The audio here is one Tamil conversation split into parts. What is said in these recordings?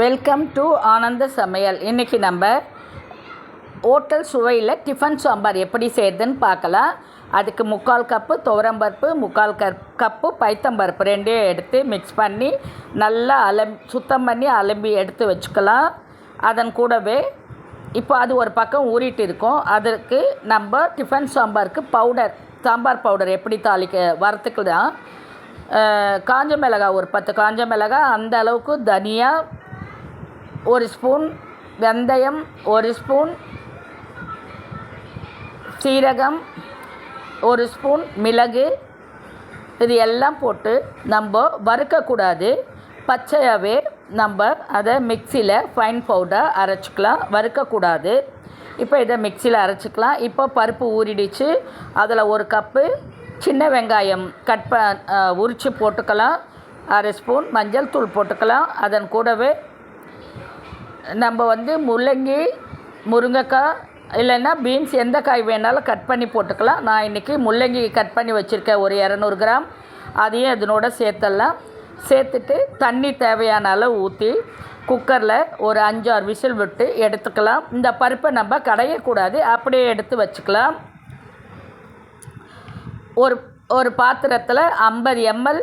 வெல்கம் டு ஆனந்த சமையல். இன்றைக்கி நம்ம ஹோட்டல் சுவையில் டிஃபன் சாம்பார் எப்படி செய்யுதுன்னு பார்க்கலாம். அதுக்கு முக்கால் கப்பு துவரம்பருப்பு முக்கால் கப் கப்பு பைத்தம்பருப்பு ரெண்டையும் எடுத்து மிக்ஸ் பண்ணி நல்லா அலம் சுத்தம் பண்ணி அலம்பி எடுத்து வச்சுக்கலாம். அதன் கூடவே இப்போ அது ஒரு பக்கம் ஊறிட்டு இருக்கும். அதற்கு நம்ம டிஃபன் சாம்பாருக்கு பவுடர் சாம்பார் பவுடர் எப்படி தாளிக்க வரத்துக்கு தான் காஞ்ச மிளகா ஒரு பத்து காஞ்ச மிளகாய் அந்த அளவுக்கு தனியாக ஒரு ஸ்பூன் வெந்தயம் ஒரு ஸ்பூன் சீரகம் ஒரு ஸ்பூன் மிளகு. இது எல்லாம் போட்டு நம்ம வறுக்கக்கூடாது. பச்சையாகவே நம்ம அதை மிக்சியில் ஃபைன் பவுடர் அரைச்சிக்கலாம். வறுக்கக்கூடாது. இப்போ இதை மிக்சியில் அரைச்சிக்கலாம். இப்போ பருப்பு ஊறிடுச்சு. அதில் ஒரு கப்பு சின்ன வெங்காயம் கட் ப உரித்து போட்டுக்கலாம். அரை ஸ்பூன் மஞ்சள் தூள் போட்டுக்கலாம். அதன் கூடவே நம்ம வந்து முள்ளங்கி முருங்கைக்காய் இல்லைன்னா பீன்ஸ் எந்த காய் வேணாலும் கட் பண்ணி போட்டுக்கலாம். நான் இன்றைக்கி முள்ளங்கி கட் பண்ணி வச்சுருக்கேன். ஒரு இரநூறு கிராம். அதையும் இதனோட சேர்த்துடலாம் சேர்த்துட்டு தண்ணி தேவையான அளவு ஊற்றி குக்கரில் ஒரு அஞ்சாறு விசில் விட்டு எடுத்துக்கலாம். இந்த பருப்பை நம்ம கடையக்கூடாது அப்படியே எடுத்து வச்சுக்கலாம். ஒரு ஒரு பாத்திரத்தில் ஐம்பது எம்எல்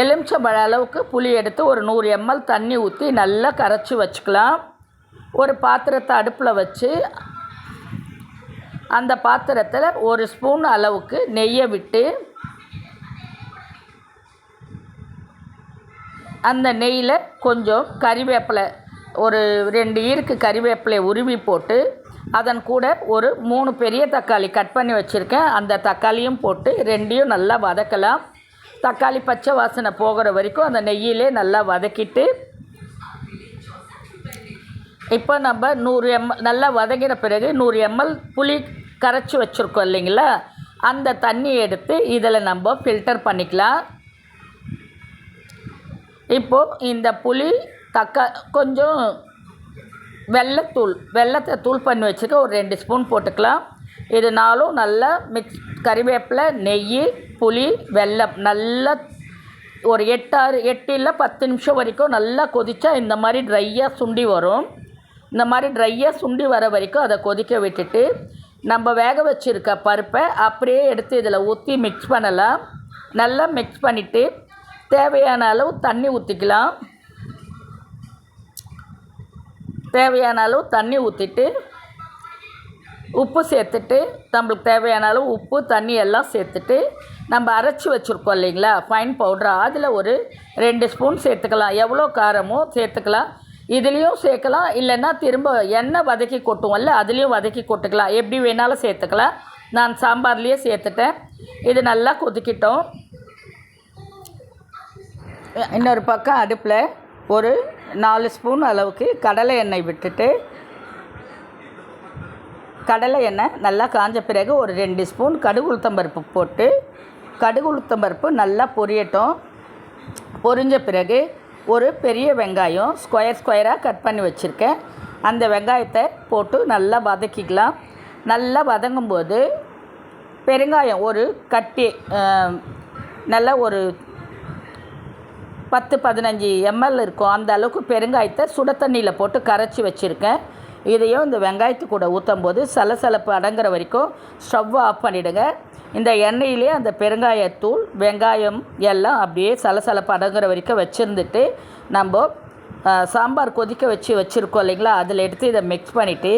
எலுமிச்சம்பழ அளவுக்கு புளி எடுத்து ஒரு நூறு எம்எல் தண்ணி ஊற்றி நல்லா கரைச்சி வச்சுக்கலாம். ஒரு பாத்திரத்தை அடுப்பில் வச்சு அந்த பாத்திரத்தில் ஒரு ஸ்பூன் அளவுக்கு நெய்யை விட்டு அந்த நெய்யில் கொஞ்சம் கறிவேப்பிலை ஒரு ரெண்டு ஈருக்கு கறிவேப்பிலை உருவி போட்டு அதன் கூட ஒரு மூணு பெரிய தக்காளி கட் பண்ணி வச்சுருக்கேன். அந்த தக்காளியும் போட்டு ரெண்டையும் நல்லா வதக்கலாம். தக்காளி பச்சை வாசனை போகிற வரைக்கும் அந்த நெய்யிலே நல்லா வதக்கிட்டு இப்போ நம்ம நூறு எம் நல்லா வதங்கின பிறகு நூறு எம்எல் புளி கரைச்சி வச்சுருக்கோம் இல்லைங்களா? அந்த தண்ணி எடுத்து இதில் நம்ம ஃபில்டர் பண்ணிக்கலாம். இப்போது இந்த புளி தக்கா கொஞ்சம் வெள்ளத்தூள் வெள்ளத்தை தூள் பண்ணி வச்சுக்க ஒரு ரெண்டு ஸ்பூன் போட்டுக்கலாம். இது நல்லா மிக்ஸ் கறிவேப்பிலை நெய் புளி வெல்லம் நல்லா ஒரு எட்டாறு எட்டு இல்லை பத்து நிமிஷம் வரைக்கும் நல்லா கொதித்தா இந்த மாதிரி ட்ரையாக சுண்டி வரும். இந்த மாதிரி ட்ரையாக சுண்டி வர வரைக்கும் அதை கொதிக்க விட்டுட்டு நம்ம வேக வச்சுருக்க பருப்பை அப்படியே எடுத்து இதில் ஊற்றி மிக்ஸ் பண்ணலாம். நல்லா மிக்ஸ் பண்ணிவிட்டு தேவையான அளவு தண்ணி ஊற்றிக்கலாம். தேவையான அளவு தண்ணி ஊற்றிட்டு உப்பு சேர்த்துட்டு நம்மளுக்கு தேவையான அளவு உப்பு தண்ணி எல்லாம் சேர்த்துட்டு நம்ம அரைச்சி வச்சுருக்கோம் இல்லைங்களா? ஃபைன் பவுட்ரு அதில் ஒரு ரெண்டு ஸ்பூன் சேர்த்துக்கலாம். எவ்வளோ காரமோ சேர்த்துக்கலாம். இதுலேயும் சேர்க்கலாம். இல்லைன்னா திரும்ப எண்ணெய் வதக்கி கொட்டுவோம்ல அதுலேயும் வதக்கி கொட்டுக்கலாம். எப்படி வேணாலும் சேர்த்துக்கலாம். நான் சாம்பார்லேயே சேர்த்துட்டேன். இது நல்லா கொதிக்கிட்டோம். இன்னொரு பக்கம் அடுப்பில் ஒரு நாலு ஸ்பூன் அளவுக்கு கடலை எண்ணெய் விட்டுட்டு கடலை எண்ணெய் நல்லா காஞ்ச பிறகு ஒரு ரெண்டு ஸ்பூன் கடுகு உளுத்தம்பருப்பு போட்டு கடுகு உளுத்தம்பருப்பு நல்லா பொரியட்டும். பொரிஞ்ச பிறகு ஒரு பெரிய வெங்காயம் ஸ்கொயர் ஸ்கொயராக கட் பண்ணி வச்சுருக்கேன். அந்த வெங்காயத்தை போட்டு நல்லா வதக்கிக்கலாம். நல்லா வதங்கும்போது பெருங்காயம் ஒரு கட்டி நல்லா ஒரு பத்து பதினஞ்சு எம்எல் இருக்கும். அந்த அளவுக்கு பெருங்காயத்தை சுட தண்ணியில் போட்டு கரைச்சி வச்சுருக்கேன். இதையும் இந்த வெங்காயத்து கூட ஊற்றும் போது சலசலப்பு அடங்குற வரைக்கும் ஸ்டவ் ஆஃப் பண்ணிவிடுங்க இந்த எண்ணெயிலே அந்த பெருங்காயத்தூள் வெங்காயம் எல்லாம் அப்படியே சலசலப்பு அடங்குற வரைக்கும் வச்சுருந்துட்டு நம்ம சாம்பார் கொதிக்க வச்சு வச்சுருக்கோம் இல்லைங்களா? அதில் எடுத்து இதை மிக்ஸ் பண்ணிவிட்டு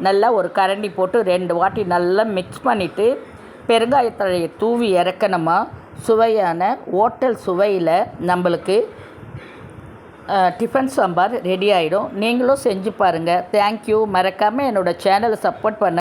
நல்லா ஒரு கரண்டி போட்டு ரெண்டு வாட்டி நல்லா மிக்ஸ் பண்ணிவிட்டு பெருங்காயத்தழையை தூவி இறக்கணுமா? சுவையான ஓட்டல் சுவையில் நம்மளுக்கு டிஃபன் சாம்பார் ரெடி ஆகிடும் நீங்களும் செஞ்சு பாருங்கள் தேங்க்யூ மறக்காமல் என்னோடய சேனலை சப்போர்ட் பண்ண